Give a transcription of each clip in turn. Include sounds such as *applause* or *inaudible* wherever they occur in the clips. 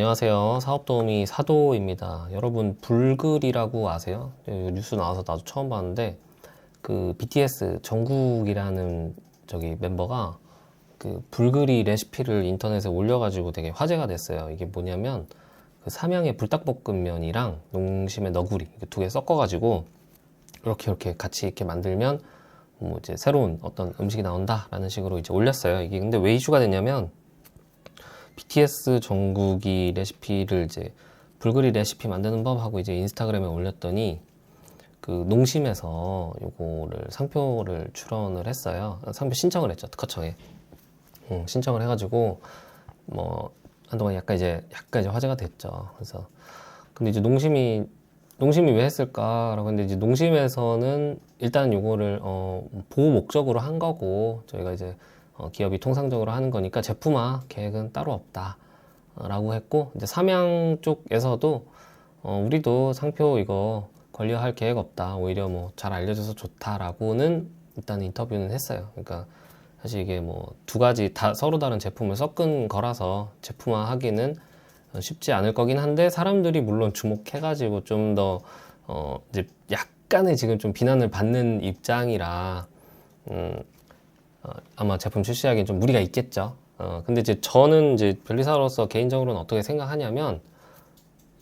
안녕하세요. 사업도우미 사도입니다. 여러분 불글이라고 아세요? 예, 뉴스 나와서 나도 처음 봤는데 그 BTS 정국이라는 저기 멤버가 그 불글이 레시피를 인터넷에 올려가지고 되게 화제가 됐어요. 이게 뭐냐면 그 삼양의 불닭볶음면이랑 농심의 너구리 두 개 섞어가지고 이렇게 이렇게 같이 이렇게 만들면 뭐 이제 새로운 어떤 음식이 나온다라는 식으로 이제 올렸어요. 이게 근데 왜 이슈가 됐냐면 BTS 정국이 레시피를 이제 불그리 레시피 만드는 법 하고 이제 인스타그램에 올렸더니 그 농심에서 요거를 상표를 출원을 했어요. 상표 신청을 했죠 특허청에 음, 신청을 해가지고 뭐 한동안 약간 이제 약간 이제 화제가 됐죠. 그래서 근데 이제 농심이 농심이 왜 했을까라고 근데 이제 농심에서는 일단 요거를 어, 보호 목적으로 한 거고 저희가 이제 어, 기업이 통상적으로 하는 거니까 제품화 계획은 따로 없다 라고 했고 이제 삼양 쪽에서도 어, 우리도 상표 이거 관리할 계획 없다 오히려 뭐 잘 알려줘서 좋다라고는 일단 인터뷰는 했어요. 그러니까 사실 이게 뭐 두 가지 다 서로 다른 제품을 섞은 거라서 제품화 하기는 쉽지 않을 거긴 한데 사람들이 물론 주목해가지고 좀 더 어, 이제 약간의 지금 좀 비난을 받는 입장이라 음, 어, 아마 제품 출시하기엔 좀 무리가 있겠죠. 어, 근데 이제 저는 이제 변리사로서 개인적으로는 어떻게 생각하냐면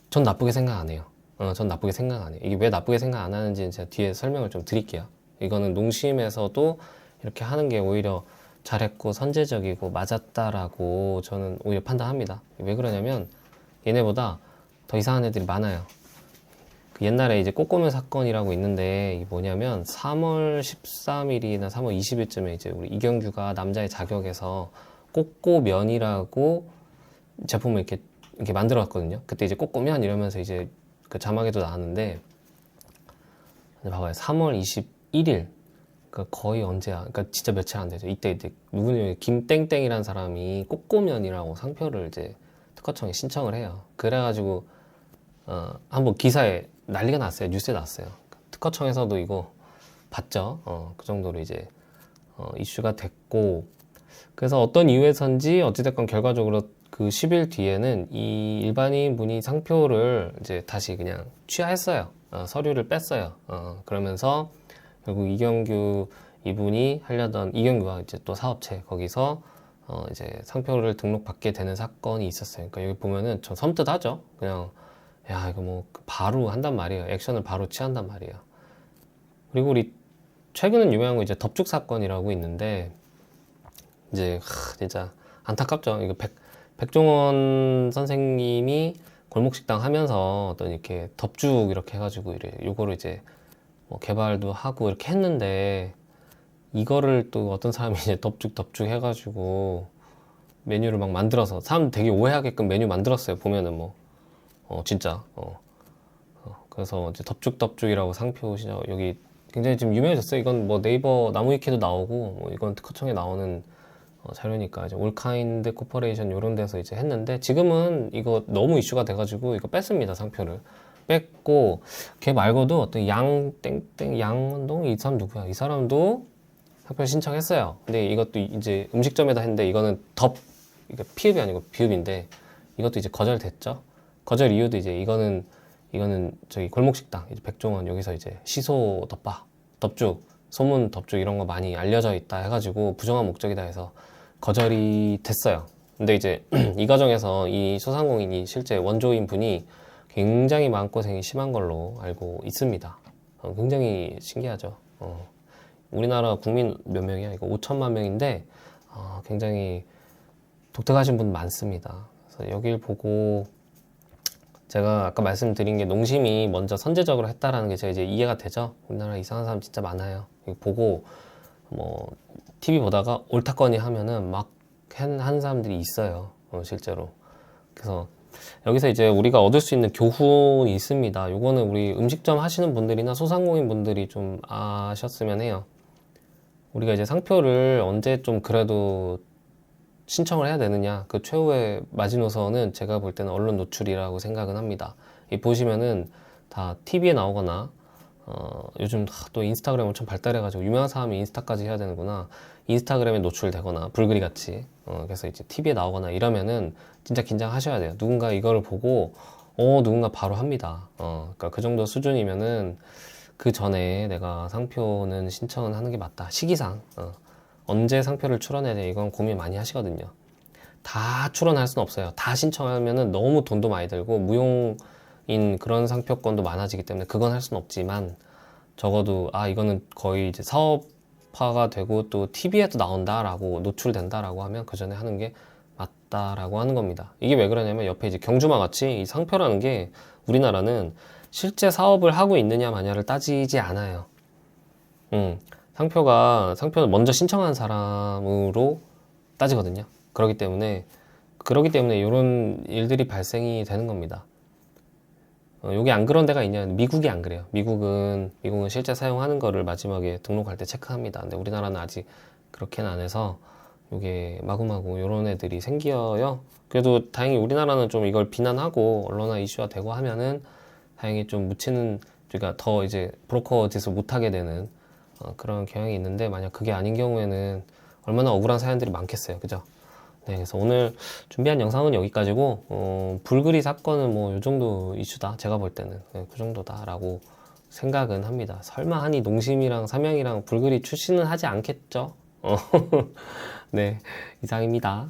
전 나쁘게 생각 안 해요. 어, 전 나쁘게 생각 안 해요. 이게 왜 나쁘게 생각 안 하는지 제가 뒤에 설명을 좀 드릴게요. 이거는 농심에서도 이렇게 하는 게 오히려 잘했고 선제적이고 맞았다라고 저는 오히려 판단합니다. 왜 그러냐면 얘네보다 더 이상한 애들이 많아요. 그 옛날에 이제 꼬꼬면 사건이라고 있는데 뭐냐면 3월 13일이나 3월 20일쯤에 이제 우리 이경규가 남자의 자격에서 꼬꼬면이라고 제품을 이렇게 이렇게 만들었거든요. 그때 이제 꼬꼬면 이러면서 이제 그 자막에도 나왔는데 봐봐요. 3월 21일 그러니까 거의 언제야? 그러니까 진짜 며칠 안 되죠. 이때 이때 누구냐 김땡땡이라는 사람이 꼬꼬면이라고 상표를 이제 특허청에 신청을 해요. 그래가지고 어, 한번 기사에 난리가 났어요. 뉴스에 났어요. 특허청에서도 이거 봤죠. 어, 그 정도로 이제 어, 이슈가 됐고 그래서 어떤 이유에선지 어찌됐건 결과적으로 그 10일 뒤에는 이 일반인 분이 상표를 이제 다시 그냥 취하했어요. 어, 서류를 뺐어요. 어, 그러면서 결국 이경규 이분이 하려던 이경규가 이제 또 사업체 거기서 어 이제 상표를 등록받게 되는 사건이 있었어요. 그러니까 여기 보면은 전 섬뜩하죠. 그냥 야 이거 뭐 바로 한단 말이에요. 액션을 바로 취한단 말이에요. 그리고 우리 최근은 유명한 거 이제 덮죽 사건이라고 있는데 이제 하, 진짜 안타깝죠. 이거 백 백종원 선생님이 골목식당 하면서 어떤 이렇게 덮죽 이렇게 해가지고 이래 요거를 이제 뭐 개발도 하고 이렇게 했는데 이거를 또 어떤 사람이 이제 덮죽 덮죽 해가지고 메뉴를 막 만들어서 사람 되게 오해하게끔 메뉴 만들었어요 보면은 뭐 어 진짜 어, 어, 그래서 이제 덮죽 덮죽이라고 상표 시작 여기 굉장히 지금 유명해졌어요. 이건 뭐 네이버 나무위키도 나오고 뭐 이건 특허청에 나오는 어, 자료니까 이제 올카인드 코퍼레이션 이런 데서 이제 했는데 지금은 이거 너무 이슈가 돼가지고 이거 뺐습니다 상표를. 뺐고 걔 말고도 어떤 양 땡땡 양동 이 사람 누구야? 이 사람도 상표 신청했어요. 근데 이것도 이제 음식점에다 했는데 이거는 덮 이거 피읍이 아니고 비읍인데 이것도 이제 거절됐죠 거절 이유도 이제 이거는 이거는 저기 골목 식당 이제 백종원 여기서 이제 시소 덮밥 덮죽 소문 덮죽 이런 거 많이 알려져 있다 해가지고 부정한 목적이다 해서 거절이 됐어요 근데 이제 *clears throat* 이 과정에서 이 소상공인이 실제 원조인 분이 굉장히 마음고생이 심한 걸로 알고 있습니다. 어, 굉장히 신기하죠. 어, 우리나라 국민 몇 명이야? 이거 5천만 명인데 어, 굉장히 독특하신 분 많습니다. 그래서 여길 보고 제가 아까 말씀드린 게 농심이 먼저 선제적으로 했다라는 게 제가 이제 이해가 되죠. 우리나라 이상한 사람 진짜 많아요. 이거 보고 뭐 TV 보다가 옳다 거니 하면은 막한 사람들이 있어요. 어, 실제로. 그래서 여기서 이제 우리가 얻을 수 있는 교훈이 있습니다. 요거는 우리 음식점 하시는 분들이나 소상공인 분들이 좀 아셨으면 해요. 우리가 이제 상표를 언제 좀 그래도 신청을 해야 되느냐. 그 최후의 마지노선은 제가 볼 때는 언론 노출이라고 생각은 합니다. 이 보시면은 다 TV에 나오거나 어, 요즘 또 인스타그램 엄청 발달해가지고 유명한 사람이 인스타까지 해야 되는구나. 인스타그램에 노출되거나 불글이 같이 어, 그래서 이제 TV에 나오거나 이러면은 진짜 긴장하셔야 돼요. 누군가 이거를 보고 어 누군가 바로 합니다. 어, 그러니까 그 정도 수준이면은 그 전에 내가 상표는 신청을 하는 게 맞다. 시기상 어, 언제 상표를 출원해야 돼 이건 고민 많이 하시거든요. 다 출원할 수는 없어요. 다 신청하면은 너무 돈도 많이 들고 무용인 그런 상표권도 많아지기 때문에 그건 할 수는 없지만 적어도 아 이거는 거의 이제 사업화가 되고 또 TV에도 나온다라고 노출된다라고 하면 그 전에 하는 게 맞다라고 하는 겁니다. 이게 왜 그러냐면 옆에 이제 경주마 같이 이 상표라는 게 우리나라는 실제 사업을 하고 있느냐 마냐를 따지지 않아요. 음, 상표가 상표를 먼저 신청한 사람으로 따지거든요. 그렇기 때문에 그렇기 때문에 이런 일들이 발생이 되는 겁니다. 어, 여기 안 그런 데가 있냐? 미국이 안 그래요. 미국은 미국은 실제 사용하는 거를 마지막에 등록할 때 체크합니다. 근데 우리나라는 아직 그렇게는 안 해서 이게 마구마구 이런 애들이 생겨요. 그래도 다행히 우리나라는 좀 이걸 비난하고 언론화 이슈화 되고 하면은 다행히 좀 묻히는 그러니까 더 이제 브로커 짓을 못하게 되는 어, 그런 경향이 있는데 만약 그게 아닌 경우에는 얼마나 억울한 사연들이 많겠어요. 그죠? 네, 그래서 오늘 준비한 영상은 여기까지고 어, 불그리 사건은 뭐요 정도 이슈다. 제가 볼 때는 네, 그 정도다라고 생각은 합니다. 설마 하니 농심이랑 삼양이랑 불그리 출시는 하지 않겠죠? 어, *laughs* 네, 이상입니다.